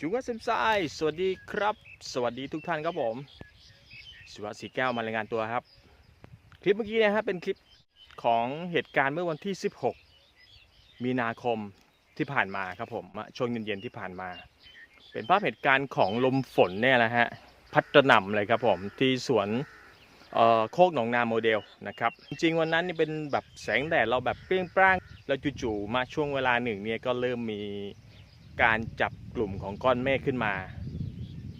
จุงกัสเซมไซสวัสดีครับ สวัสดีทุกท่านครับผม สุวัสดิ์สีแก้วมารายงานตัวครับ คลิปเมื่อกี้นะฮะเป็นคลิปของเหตุการณ์เมื่อวันที่ 16 มีนาคมที่ผ่านมาครับผมช่วงเย็นๆที่ผ่านมา เป็นภาพเหตุการณ์ของลมฝนเนี่ยแหละฮะพัดกระหน่ำเลยครับผมที่สวนโคกหนองนาโมเดลนะครับ จริงๆวันนั้นนี่เป็นแบบแสงแดดเราแบบเปรี้ยงปร้าง แล้วจู่ๆมาช่วงเวลาหนึ่งเนี่ยก็เริ่มมี การจับกลุ่มของก้อนเมฆขึ้นมา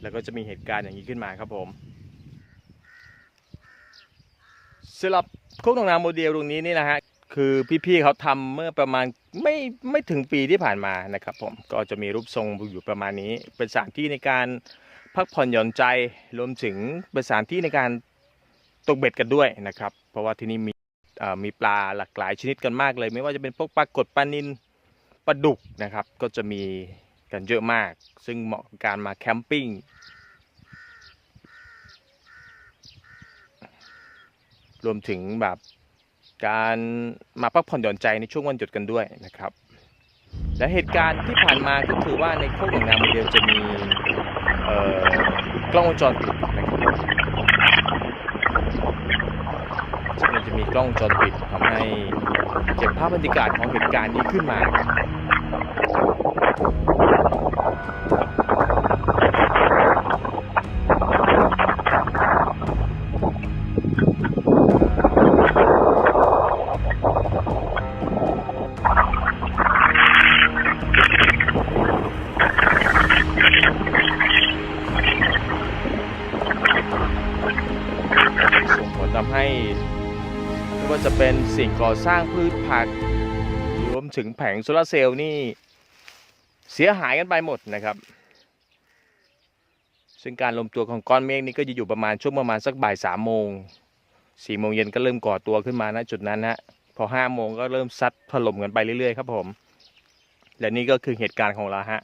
แล้วก็จะมีเหตุการณ์อย่างนี้ขึ้นมาครับผมสำหรับโคกหนองนาโมเดลตรงนี้นี่นะฮะคือพี่ๆเขาทำเมื่อประมาณไม่ไม่ถึงปีที่ผ่านมานะครับผมก็จะมีรูปทรงอยู่ประมาณนี้ เป็นสถานที่ในการพักผ่อนหย่อนใจรวมถึงเป็นสถานที่ในการตกเบ็ดกันด้วยนะครับ เพราะว่าที่นี่มีมีปลาหลากหลายชนิดกันมากเลย ไม่ว่าจะเป็นพวกปลากดปลานิล ปลาดุกนะครับ ก็จะมีกันเยอะมาก ซึ่งเหมาะกับการมาแคมปิ้งรวมถึงแบบการมาพักผ่อนหย่อนใจในช่วงวันหยุดกันด้วยนะครับ และเหตุการณ์ที่ผ่านมาก็คือว่าในโคกหนองนาโมเดลจะมีกล้องวงจรปิดนะครับซึ่งมันจะมีกล้องวงจรปิดทำให้ เก็บภาพบรรยากาศของเหตุการณ์นี้ขึ้นมาส่งผลทำให้ ว่าจะเป็นสิ่งก่อสร้างพืชผัก รวมถึงแผงโซลาร์เซลล์นี่ เสียหายกันไปหมดนะครับ ซึ่งการรวมตัวของก้อนเมฆนี้ก็จะอยู่ประมาณช่วงประมาณสักบ่ายสามโมงสี่โมงเย็นก็เริ่มก่อตัวขึ้นมาณจุดนั้นฮะพอห้าโมงก็เริ่มซัดถล่มกันไปเรื่อยๆครับผม และนี่ก็คือเหตุการณ์ของเราฮะ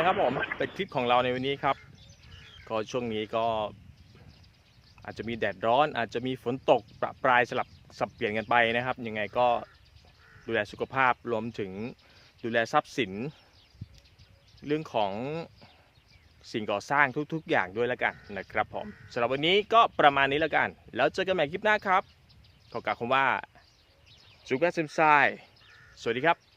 นะครับผมเป็นคลิปของเราในวันนี้ครับ ก็ช่วงนี้ก็อาจจะมีแดดร้อน อาจจะมีฝนตกประปรายสลับสับเปลี่ยนกันไปนะครับ ยังไงก็ดูแลสุขภาพรวมถึงดูแลทรัพย์สิน เรื่องของสิ่งก่อสร้างทุก ๆ อย่างด้วยแล้วกันนะครับผมสำหรับวันนี้ก็ประมาณนี้แล้วกัน แล้วเจอกันใหม่คลิปหน้าครับ ขอกล่าวคำว่าจุกแม่ซิมไซสวัสดีครับ